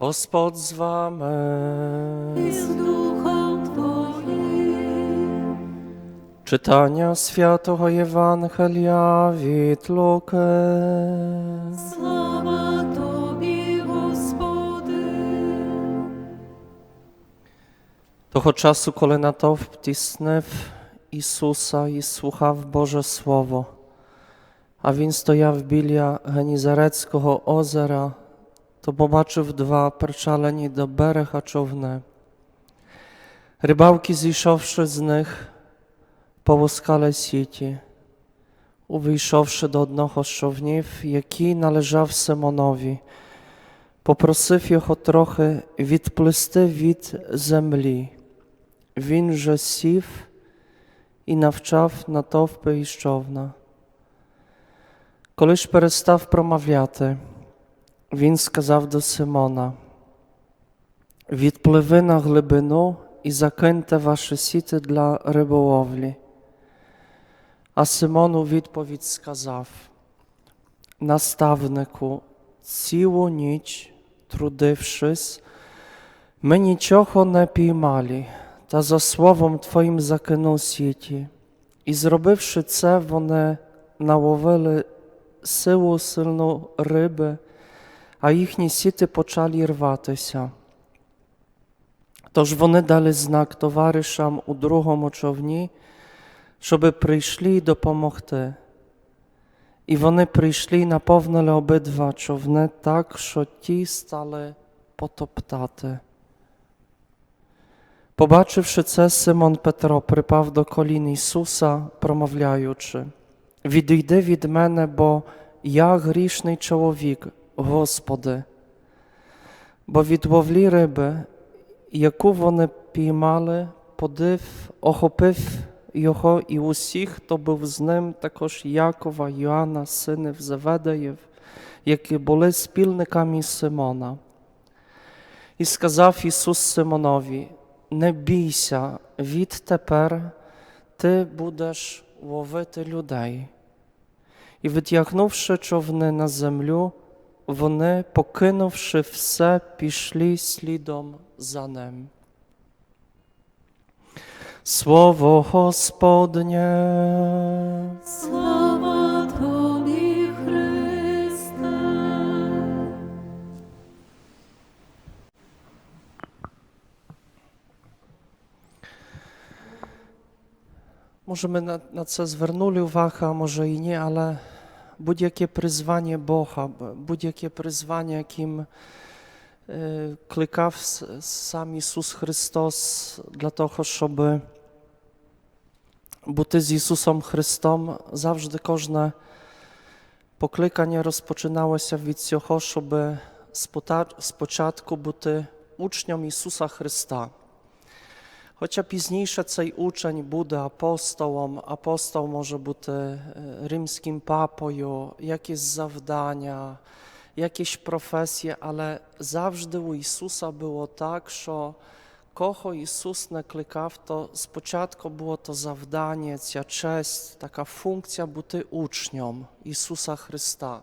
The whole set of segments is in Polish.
Gospod z wami. Z duchem Twoim. Czytania Świętego Ewangelia wit Lukę. Sława Tobie, Gospody. Toho czasu kolena to wtisnęw Isusa i słuchał Boże Słowo. A więc to ja wbilia Genizareckiego ozera то побачив два причалені до берега човни. Рибалки, зійшовши з них, повускали сіті, увійшовши до одного з човнів, який належав Симонові, попросив його трохи відплисти від землі. Він же сів і навчав натовпи і човна. Коли ж перестав промовляти, Він сказав до Симона: Відпливи на глибину і закиньте ваші сіти для риболовлі. А Симон у відповідь сказав: Наставнику, цілу ніч, трудившись, ми нічого не піймали, та за словом Твоїм закинув сіті, і, зробивши це, вони наловили силу сильну риби. а їхні сіти почали рватися. Тож вони дали знак товаришам у другому човні, щоби прийшли і допомогти. І вони прийшли і наповнили обидва човни так, що ті стали потоптати. Побачивши це, Симон Петро припав до колін Ісуса, промовляючи: Відійди від мене, бо я грішний чоловік. Господи, бо від ловлі риби, яку вони піймали, подив, охопив його і усіх, хто був з ним, також Якова, Йоанна, синів Заведаєв, які були спільниками Симона. І сказав Ісус Симонові: Не бійся, відтепер ти будеш ловити людей. І, витягнувши човни на землю, вони, покинувши все, пішли слідом за ним. Слово Господнє. Слава Тобі, Христе. Może my na, na co zwernuli uwagę, a może i nie, ale будь-яке призвання Бога, будь-яке призвання, яким кликав сам Ісус Христос для того, щоб бути з Ісусом Христом, завжди кожне покликання розпочиналося від цього, щоб спочатку бути учнем Ісуса Христа. Хоча пізніше цей учень буде апостолом, апостол може бути римським папою, якісь завдання, якісь професії, але завжди у Ісуса було так, що кого Ісус накликав, то спочатку було то завдання, ця честь, така функція бути учнем Ісуса Христа.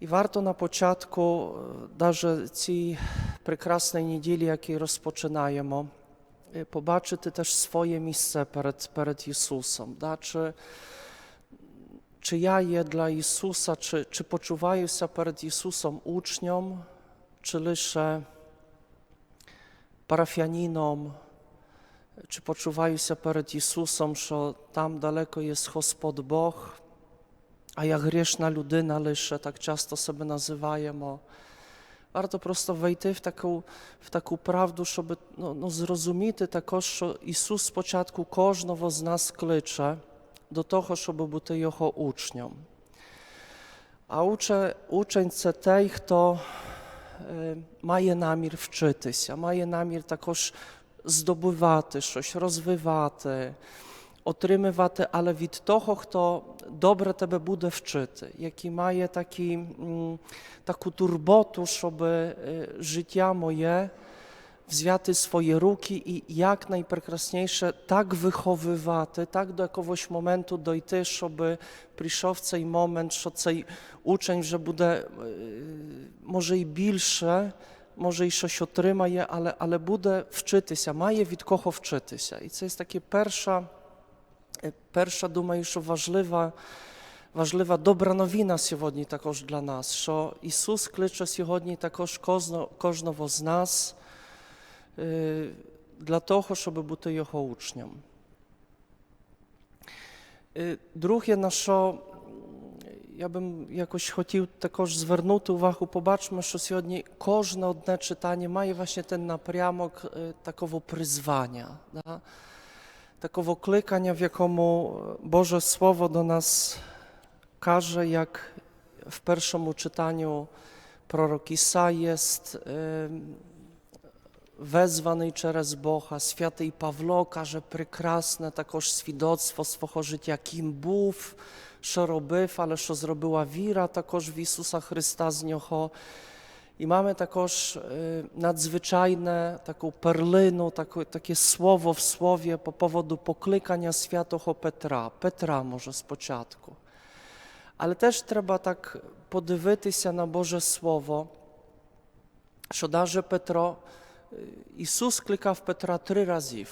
І варто на початку навіть ці прекрасnej niedzieli, який rozpoczynajemy, побачити теж своє місце перед перед Ісусом. Да? Чи czy ja je dla Jezusa, czy, czy poczuwają się przed Jezusom uczniom, czy lisze parafianinom, czy poczuwają się przed Jezusom, że tam daleko jest Gospod Boch, a jak grzeszna ludyna lisze, tak często sobie nazywajemy warto prosto wejty w taką, w taką prawdę, żeby no, no zrozumieć tako, że Jezus z początku każdego z nas klicze do tego, żeby być Jego uczniom. A uczę, uczeń to ten, kto y, ma namir wczytyć, a ma namir takoż zdobywaty coś, rozwywaty отримувати, але від того, хто добре тебе буде вчити, який має такі, таку турботу, щоб життя моє wzięty swoje ruki i jak najprekrasniejsze tak wychowywaty, tak do jakiegoś momentu dojty, żeby przyszedł moment, że uczeń, że będzie y, może i більше, może i coś je, ale, ale będzie wczytyся, maje від кого вчитися. I co jest takie pierwsza Y, pierwsza duma jeszcze ważliwa, ważliwa dobra nowina siewodni takoż dla nas, że Jezus klicze siewodni takoż każdego z nas y, dla tego, żeby być Jego uczniem. Y, drugie nasze, ja bym jakoś chciał takoż zwrócić uwagę, popatrzmy, że dzisiaj każde odne czytanie ma właśnie ten napriamok takowo przyzwania takiego klikania, w jakomu Boże Słowo do nas każe, jak w pierwszym czytaniu prorok Isa jest wezwany przez Boha, święty Pawłoka że prekrasne takoż świadectwo swojego życia, kim był, co robił, ale co zrobiła wira takoż w Jezusa Chrysta z niego. I mamy takoż y, nadzwyczajne, taką perlynę, takie słowo w słowie po powodu poklikania o Petra, Petra może z początku. Ale też trzeba tak się na Boże Słowo, що Petro, Петро, y, Ісус Petra trzy три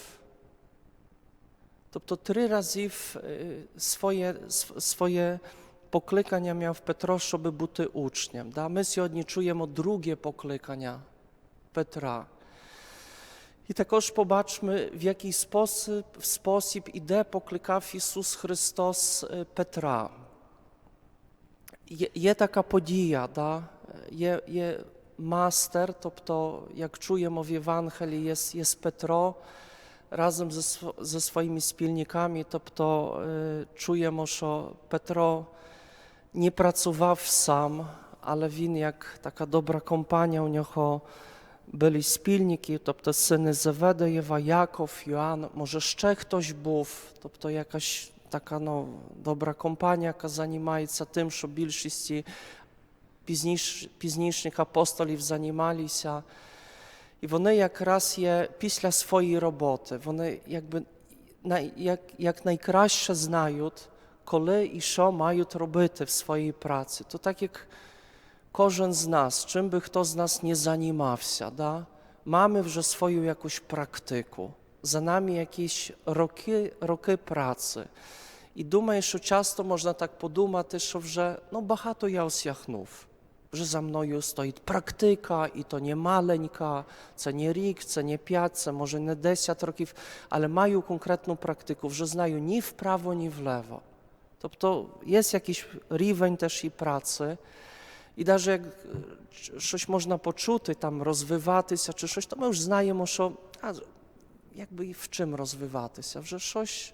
to, to trzy разів y, swoje, swoje poklikanie miał w Petroszu, żeby być uczniem. Da? My się odniczujemy drugie poklikanie Petra. I takoż pobaczmy, w jaki sposób, w sposób idę poklikał Jezus Chrystus e, Petra. Jest taka podija, da? Je, je master, to, to jak czujemy w Ewangelii, jest, jest Petro razem ze, ze swoimi spilnikami, to, to y, czujemy, że Petro nie працював сам, але він, як така добра компанія, у нього byli спільники, тобто сини Зеведоєва, Яков, Йоанн, може ще хтось був, тобто якась така ну, добра компанія, яка займається тим, що більшості пізніш, пізнішніх апостолів займалися. І вони якраз є після своєї роботи, вони якби як, як найкраще знають, kole i szo mają robite w swojej pracy. To tak jak korzen z nas, czym by kto z nas nie zanimawsia, da? Mamy wże swoją jakąś praktyku, za nami jakieś roki, pracy. I duma jeszcze ciasto można tak podumać też, że no bahato ja osiachnów, że za mną już stoi praktyka i to nie maleńka, co nie rik, co nie piace, może nie desiat roków, ale mają konkretną praktykę, że znają ni w prawo, ni w lewo to, to jest jakiś riveń też i pracy. I даже jak e, coś można poczuty tam rozwywaty się, czy coś, to już znajemy, że jakby w czym rozwywaty się, że coś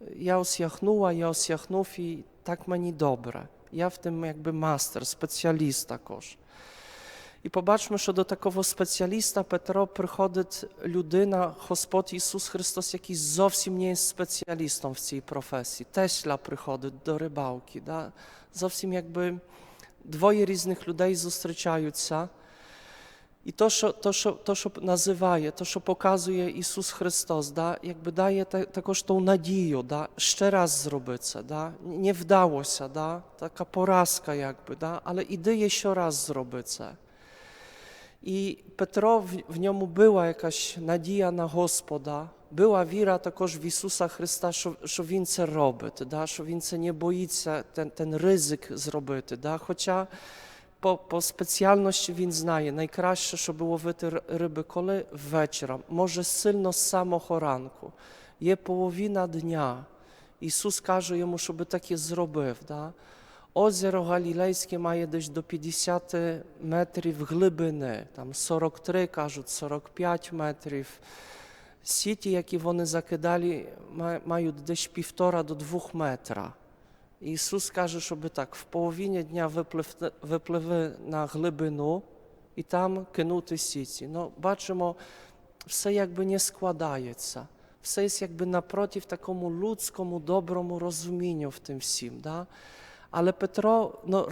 e, ja osiachnuła, ja osiachnów i tak mnie dobre. Ja w tym jakby master, specjalista kosz. I popatrzmy, że do takiego specjalista Petro przychodzi ludyna, gospod Jezus Chrystus, jakiś zupełnie nie jest specjalistą w tej profesji. Tesla przychodzi do rybałki, da? Zupełnie jakby dwoje różnych ludzi zostryczają I to, co to, to, to, nazywa, to, co pokazuje Jezus Chrystus, da? jakby daje taką takoż tą nadzieję, da? jeszcze raz zrobicę, da? Nie wdało się, da? taka porażka jakby, da? ale idę jeszcze raz zrobicę. I Petro w, w była jakaś nadzieja na Gospoda, była wira, także w Jezusa Chrysta, że on to że on nie boi ten, ryzyk zrobić, da, chociaż po, specjalności więc znaję najkraśsze, co było wyty ryby, kiedy wieczorem, może silno z samego ranku, połowina dnia, Jezus każe jemu, żeby takie zrobił, Озеро Галілейське має десь до 50 метрів глибини, там 43, кажуть, 45 метрів. Сіті, які вони закидали, мають десь півтора до двох метра. Ісус каже, щоб так, в половині дня виплив, випливи на глибину і там кинути сіті. Ну, Бачимо, все якби не складається. Все є якби напротив такому людському доброму розумінню в тим всім. Да? ale Petro no,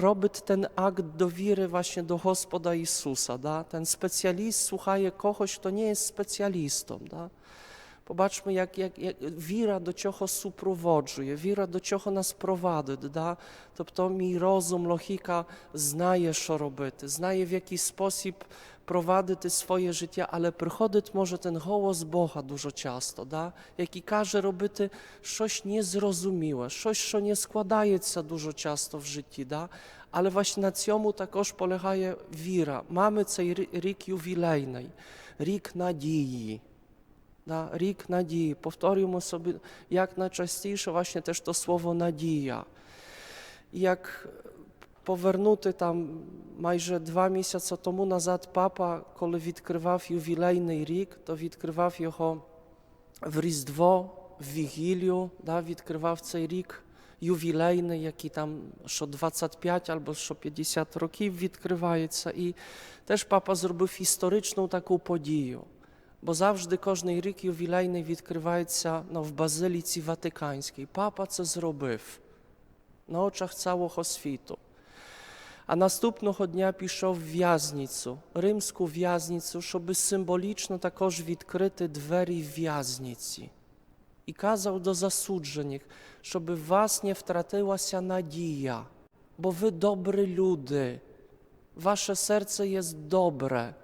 ten akt do wiry właśnie do Gospoda Jezusa, da? Ten specjalist słuchaje kogoś, kto nie jest specjalistą, da? Popatrzmy, jak, jak, jak wira do ciocho suprowodzuje, wira do ciocho nas prowadzi, da? To, mi rozum, logika, znaje, co robity, znaje, w jaki sposób prowadzi te swoje życie, ale przychodzi może ten hołos Boha dużo ciasto, da? Jaki każe robyty coś niezrozumiałe, coś, co nie składaje się dużo ciasto w życiu, da? Ale właśnie na ciomu takoż polegaje wira. Mamy cej rik juwilejnej, rik nadziei. Да, Рік надії. Повторюємо собі як найчастіше власне, теж то слово надія. Як повернути там майже два місяці тому назад папа, коли відкривав ювілейний рік, то відкривав його в Різдво, в Вігілію, да, відкривав цей рік ювілейний, який там що 25 або що 50 років відкривається. І теж папа зробив історичну таку подію. Bo zawsze кожний рік ювілейний відкривається ну, w Базиліці Watykańskiej. Папа co zrobił na oczach całego świata, A następnego dnia piszą w Jaznicu, rzymską Jaznicu, żeby symboliczno takoż odkryty drzwi w Jaznicy. I kazał do zasudżonych, żeby was nie wtratyła się nadzieja, bo wy dobry ludy, wasze serce jest dobre.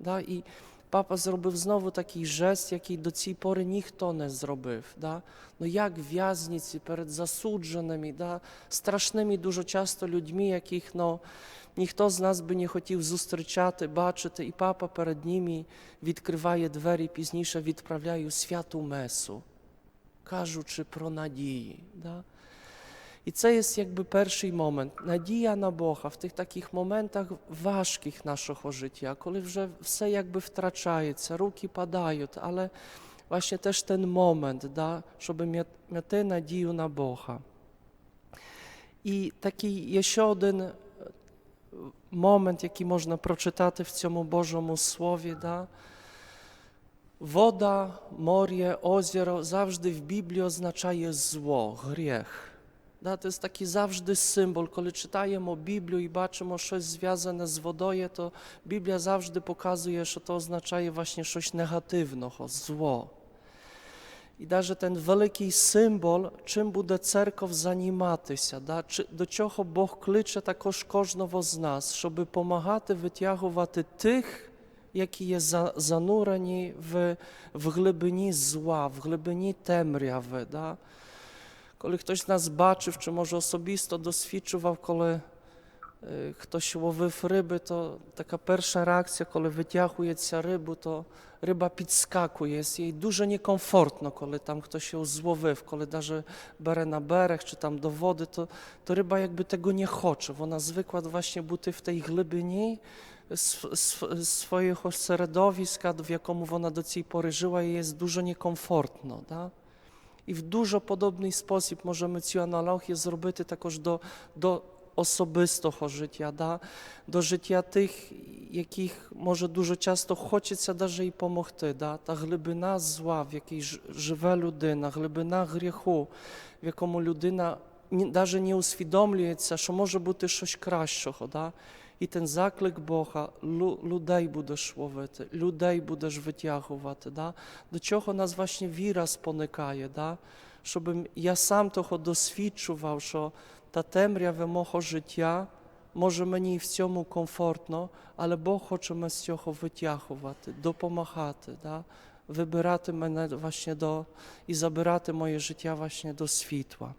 Da? I Папа зробив знову такий жест, який до цієї пори ніхто не зробив. Да? Ну Як в'язниці перед засудженими, да? страшними дуже часто людьми, яких ну, ніхто з нас би не хотів зустрічати, бачити, і папа перед ними відкриває двері пізніше відправляє у святу месу, кажучи про надії. Да? I co jest jakby pierwszy moment, nadzieja na Boga w tych takich momentach ważkich naszego życia, kiedy już wszystko jakby wtraczaje, ruki padają, ale właśnie też ten moment, da, żeby mieć tę nadzieję na Boga. I taki jeszcze jeden moment, jaki można przeczytać w tym Bożym Słowie, da, woda, morze, jezioro, zawsze w Biblii oznacza je zło, grzech. Da, to jest taki zawsze symbol. Kiedy czytajemy o Biblii i baczymy o coś związane z wodoję, to Biblia zawsze pokazuje, że to oznacza właśnie coś negatywnego, zło. I że ten wielki symbol, czym będzie cerkow zanimaty się, da, czy, do czego Bóg klicze takoż z nas, żeby pomagać wytiahować tych, jaki jest za, zanureni w, w głębinie zła, w głębinie temrywy, da? Tak? Kolej ktoś z nas baczył, czy może osobisto doświadczył, kiedy ktoś łowił ryby, to taka pierwsza reakcja, kiedy wyciąguje się rybę, to ryba podskakuje. Jest jej duże niekomfortno, kiedy tam ktoś ją w kiedy nawet bere na berek, czy tam do wody, to, ryba jakby tego nie chce. Ona zwykła właśnie buty w tej głębinie sw sw swojego środowiska, w jakim ona do tej pory żyła, jej jest dużo niekomfortno. Tak? І в дуже подобний спосіб можемо цю аналогію зробити також до до особистого життя, да? до життя тих, яких може дуже часто хочеться даже і помогти. Да? Та глибина зла, в якій живе людина, глибина гріху, в якому людина навіть не усвідомлюється, що може бути щось кращого. Да? І ten заклик Бога, людей будеш ловити, людей будеш витягувати. Да? До чого нас właśnie віра споникає, да? щоб я сам того досвідчував, що та темрява мого життя, може мені в цьому комфортно, але Бог хоче мене з цього витягувати, допомагати. Да? Вибирати мене właśnie до і забирати моє життя właśnie до світла.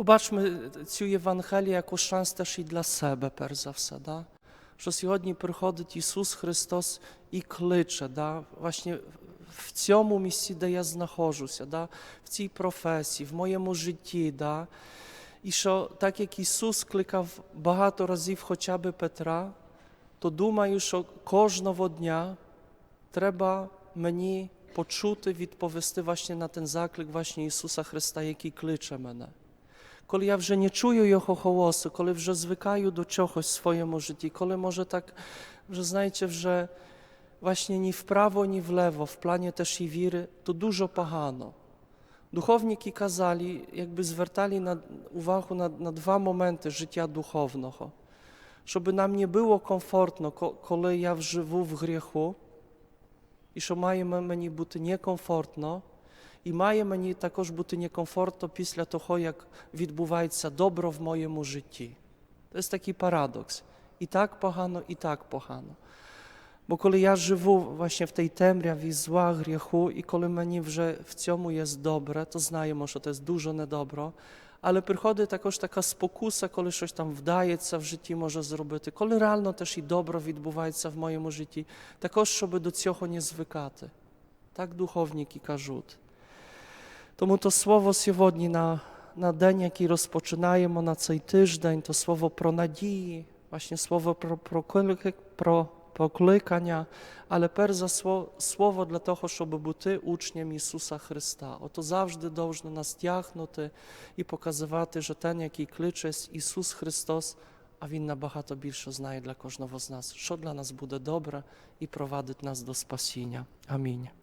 Побачимо е, цю Євангелію як шанс теж і для себе, перш за все. Да? Що сьогодні приходить Ісус Христос і кличе, да? Власне, в цьому місці, де я знаходжуся, да? в цій професії, в моєму житті. Да? І що так як Ісус кликав багато разів хоча б Петра, то думаю, що кожного дня треба мені почути, відповісти на той заклик Ісуса Христа, який кличе мене. коли я вже не чую його голосу, коли вже звикаю до чогось в своєму житті, коли може że вже знаєте, właśnie ni w prawo, ni w lewo, w planie też i wiry, to dużo pagano. Duchowniki kazali, jakby zwracali na, uwagę na, dwa momenty życia duchowno, Żeby nam nie było komfortno, ko, kiedy ja żywu w grzechu i że mamy nie buty niekomfortno, і має мені також бути некомфортно після того, як відбувається добро в моєму житті. Це такий парадокс. І так погано, і так погано. Бо коли я живу właśnie в тій темряві зла, гріху, і коли мені вже в цьому є добре, то знаємо, що це дуже недобро. Але приходить також така спокуса, коли щось там вдається в житті може зробити, коли реально теж і добро відбувається в моєму житті, також щоб до цього не звикати. Так духовники кажуть. Тому то слово сьогодні на на день, який розпочинаємо на цей тиждень, то слово про надії, właśnie słowo про, про, про покликання, але перш за слово для того, щоб бути учнем Ісуса Христа. Ото завжди должно нас тягнути і показувати, що ten, який кличе Ісус Христос, а Він набагато більше знає для кожного з нас, що для нас буде добре і провадить нас до спасіння. Амінь.